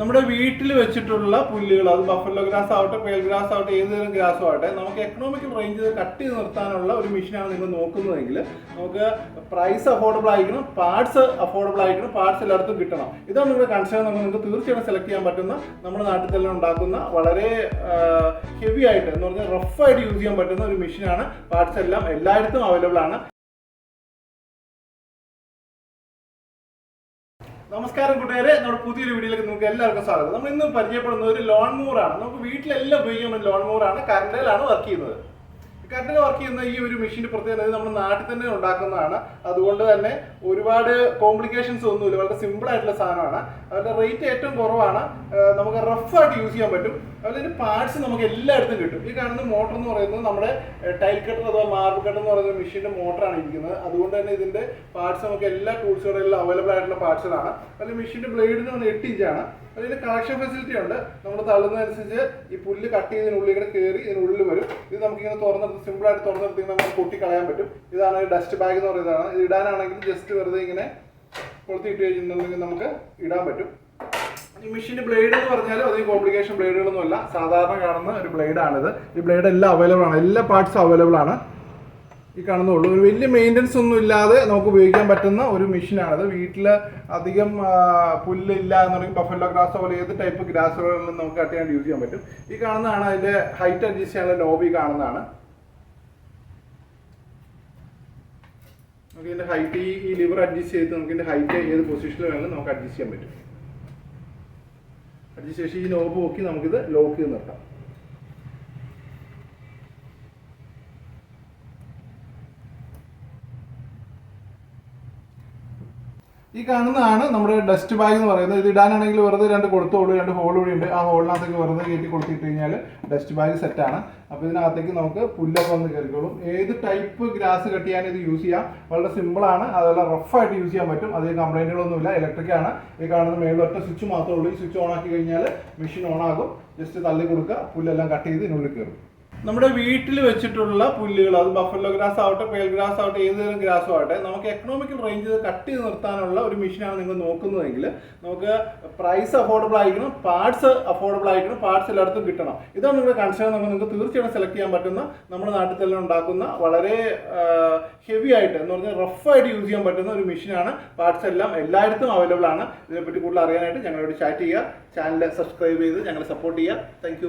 നമ്മുടെ വീട്ടിൽ വെച്ചിട്ടുള്ള പുല്ലുകൾ അത് ബഫല്ലോ ഗ്രാസ് ആവട്ടെ പേൽ ഗ്രാസ് ആവട്ടെ ഏത് തരം ഗ്രാസും ആവട്ടെ നമുക്ക് എക്കണോമിക്കൽ റേഞ്ച് കട്ട് ചെയ്ത് നിർത്താനുള്ള ഒരു മെഷീനാണ് നിങ്ങൾ നോക്കുന്നതെങ്കിൽ നമുക്ക് പ്രൈസ് അഫോർഡബിൾ ആയിരിക്കണം പാർട്സ് അഫോർഡബിൾ ആയിരിക്കണം പാർട്സ് എല്ലായിടത്തും കിട്ടണം. ഇതാണ് നിങ്ങളുടെ കൺസേൺ നമുക്ക് നിങ്ങൾക്ക് തീർച്ചയായിട്ടും സെലക്ട് ചെയ്യാൻ പറ്റുന്ന നമ്മുടെ നാട്ടിൽ തന്നെ ഉണ്ടാക്കുന്ന വളരെ ഹെവി ആയിട്ട് എന്ന് പറഞ്ഞാൽ റഫായിട്ട് യൂസ് ചെയ്യാൻ പറ്റുന്ന ഒരു മെഷീനാണ് പാർട്സ് എല്ലാം എല്ലായിടത്തും അവൈലബിൾ ആണ്. നമസ്കാരം കൂട്ടുകാരെ നമ്മുടെ പുതിയൊരു വീഡിയോയിലേക്ക് നമുക്ക് എല്ലാവർക്കും സ്വാഗതം. നമ്മൾ ഇന്ന് പരിചയപ്പെടുന്നത് ഒരു ലോൺ മൂറാണ് നമുക്ക് വീട്ടിലെല്ലാം ഉപയോഗിക്കുന്ന ലോൺ മൂറാണ് കറണ്ടിലാണ് വർക്ക് ചെയ്യുന്നത്. കറണ്ടിൽ വർക്ക് ചെയ്യുന്ന ഈ ഒരു മെഷീന്റെ പ്രത്യേകത നമ്മുടെ നാട്ടിൽ തന്നെ ഉണ്ടാക്കുന്നതാണ്. അതുകൊണ്ട് തന്നെ ഒരുപാട് കോംപ്ലിക്കേഷൻസ് ഒന്നുമില്ല. വളരെ സിമ്പിൾ ആയിട്ടുള്ള സാധനമാണ്. അതിന്റെ റേറ്റ് ഏറ്റവും കുറവാണ്. നമുക്ക് റഫായിട്ട് യൂസ് ചെയ്യാൻ പറ്റും. അതുപോലെ പാർട്സ് നമുക്ക് എല്ലായിടത്തും കിട്ടും. ഈ കാണുന്ന മോട്ടർ എന്ന് പറയുന്നത് നമ്മുടെ ടൈൽ കട്ടർ അഥവാ മാർബിൾ കട്ടർ എന്ന് പറയുന്ന മെഷീന്റെ മോട്ടറാണ് ഇരിക്കുന്നത്. അതുകൊണ്ട് തന്നെ ഇതിന്റെ പാർട്സ് നമുക്ക് എല്ലാ ടൂൾസുകളിലും അവൈലബിൾ ആയിട്ടുള്ള പാർട്സുകളാണ് അതിൽ മെഷീന്റെ ബ്ലേഡിന് വന്ന് എട്ട് ഇഞ്ചാണ് അതിന് കണക്ഷൻ ഫെസിലിറ്റി ഉണ്ട്. നമ്മൾ തള്ളുന്നതനുസരിച്ച് ഈ പുല്ല് കട്ട് ചെയ്തതിനുള്ളിൽ ഇങ്ങനെ കയറി ഇതിനുള്ളിൽ വരും. ഇത് നമുക്കിങ്ങനെ തുറന്നെടുത്ത് സിമ്പിൾ ആയിട്ട് തുറന്നെടുത്ത് നമുക്ക് പൊട്ടി കളയാൻ പറ്റും. ഇതാണ് ഡസ്റ്റ് ബാഗ് എന്ന് പറയുന്നതാണ്. ഇത് ഇടാനാണെങ്കിൽ ജസ്റ്റ് വെറുതെ ഇങ്ങനെ കൊളുത്തിയിട്ട് കഴിഞ്ഞിട്ടുണ്ടെങ്കിൽ നമുക്ക് ഇടാൻ പറ്റും. ഈ മെഷീന്റെ ബ്ലേഡ് എന്ന് പറഞ്ഞാൽ അധികം കോംപ്ലിക്കേഷൻ ബ്ലേഡുകളൊന്നും അല്ല. സാധാരണ കാണുന്ന ഒരു ബ്ലേഡാണിത്. ഈ ബ്ലേഡ് എല്ലാം അവൈലബിൾ ആണ്. എല്ലാ പാർട്സും അവൈലബിൾ ആണ്. ഈ കാണുന്നുള്ളൂ ഒരു വലിയ മെയിന്റനൻസ് ഒന്നും ഇല്ലാതെ നമുക്ക് ഉപയോഗിക്കാൻ പറ്റുന്ന ഒരു മെഷീനാണിത്. വീട്ടിൽ അധികം പുല്ലില്ല എന്നുണ്ടെങ്കിൽ ബഫല്ലോ ഗ്രാസ് പോലെ ഏത് ടൈപ്പ് ഗ്രാസുകളിലും നമുക്ക് കട്ട് ചെയ്യാൻ യൂസ് ചെയ്യാൻ പറ്റും. ഈ കാണുന്നതാണ് അതിന്റെ ഹൈറ്റ് അഡ്ജസ്റ്റ് ചെയ്യാനുള്ള ലോബി കാണുന്നതാണ്. നമുക്ക് ഇതിന്റെ ഹൈറ്റ് ഈ ലിവർ അഡ്ജസ്റ്റ് ചെയ്ത് നമുക്ക് ഇതിന്റെ ഹൈറ്റ് ഏത് പൊസിഷനിൽ വേണമെങ്കിലും നമുക്ക് അഡ്ജസ്റ്റ് ചെയ്യാൻ പറ്റും. അഡ്ജസ്റ്റ് ശേഷം ഈ നോബ് നോക്കി നമുക്കിത് ലോക്ക് ചെയ്ത് നിർത്താം. ഈ കാണുന്നതാണ് നമ്മുടെ ഡസ്റ്റ് ബാഗ് എന്ന് പറയുന്നത്. ഇത് ഇടാനാണെങ്കിൽ വെറുതെ രണ്ട് കൊടുത്തോളൂ രണ്ട് ഹോൾ കൂടി ഉണ്ട്. ആ ഹോളിനകത്തേക്ക് വെറുതെ കയറ്റി കൊടുത്തിട്ട് കഴിഞ്ഞാൽ ഡസ്റ്റ് ബാഗ് സെറ്റാണ് അപ്പോൾ ഇതിനകത്തേക്ക് നമുക്ക് പുല്ലൊക്കെ വന്ന് കയറിക്കോളും. ഏത് ടൈപ്പ് ഗ്രാസ് കട്ട് ചെയ്യാൻ ഇത് യൂസ് ചെയ്യാം. വളരെ സിമ്പിളാണ് അതുപോലെ റഫായിട്ട് യൂസ് ചെയ്യാൻ പറ്റും. അതിൽ കംപ്ലൈന്റുകളൊന്നുമില്ല ഇലക്ട്രിക് ആണ്. ഈ കാണുന്ന മേളിൽ ഒറ്റ സ്വിച്ച് മാത്രമേ ഉള്ളൂ. ഈ സ്വിച്ച് ഓൺ ആക്കി കഴിഞ്ഞാൽ മെഷീൻ ഓൺ ആകും. ജസ്റ്റ് തള്ളി കൊടുക്കുക. പുല്ലെല്ലാം കട്ട് ചെയ്ത് ഇതിനുള്ളിൽ കയറും. നമ്മുടെ വീട്ടിൽ വെച്ചിട്ടുള്ള പുല്ലുകൾ അത് ബഫല്ലോ ഗ്രാസ് ആവട്ടെ പേൽ ഗ്രാസ് ആവട്ടെ ഏത് തരം ഗ്രാസും ആവട്ടെ നമുക്ക് എക്കണോമിക്കൽ റേഞ്ച് കട്ട് ചെയ്ത് നിർത്താനുള്ള ഒരു മെഷീനാണ് നിങ്ങൾ നോക്കുന്നതെങ്കിൽ നമുക്ക് പ്രൈസ് അഫോർഡബിൾ ആയിരിക്കണം പാർട്സ് അഫോർഡബിൾ ആയിരിക്കണം പാർട്സ് എല്ലായിടത്തും കിട്ടണം. ഇതാണ് നിങ്ങളുടെ കൺസേൺ നമുക്ക് നിങ്ങൾക്ക് തീർച്ചയായിട്ടും സെലക്ട് ചെയ്യാൻ പറ്റുന്ന നമ്മുടെ നാട്ടിൽ തന്നെ ഉണ്ടാക്കുന്ന വളരെ ഹെവി ആയിട്ട് എന്ന് പറഞ്ഞാൽ റഫായിട്ട് യൂസ് ചെയ്യാൻ പറ്റുന്ന ഒരു മെഷീനാണ് പാർട്സ് എല്ലാം എല്ലായിടത്തും അവൈലബിൾ ആണ്. ഇതിനെപ്പറ്റി കൂടുതൽ അറിയാനായിട്ട് ഞങ്ങളോട് ചാറ്റ് ചെയ്യുക. ചാനൽ സബ്സ്ക്രൈബ് ചെയ്ത് ഞങ്ങളെ സപ്പോർട്ട് ചെയ്യുക. താങ്ക്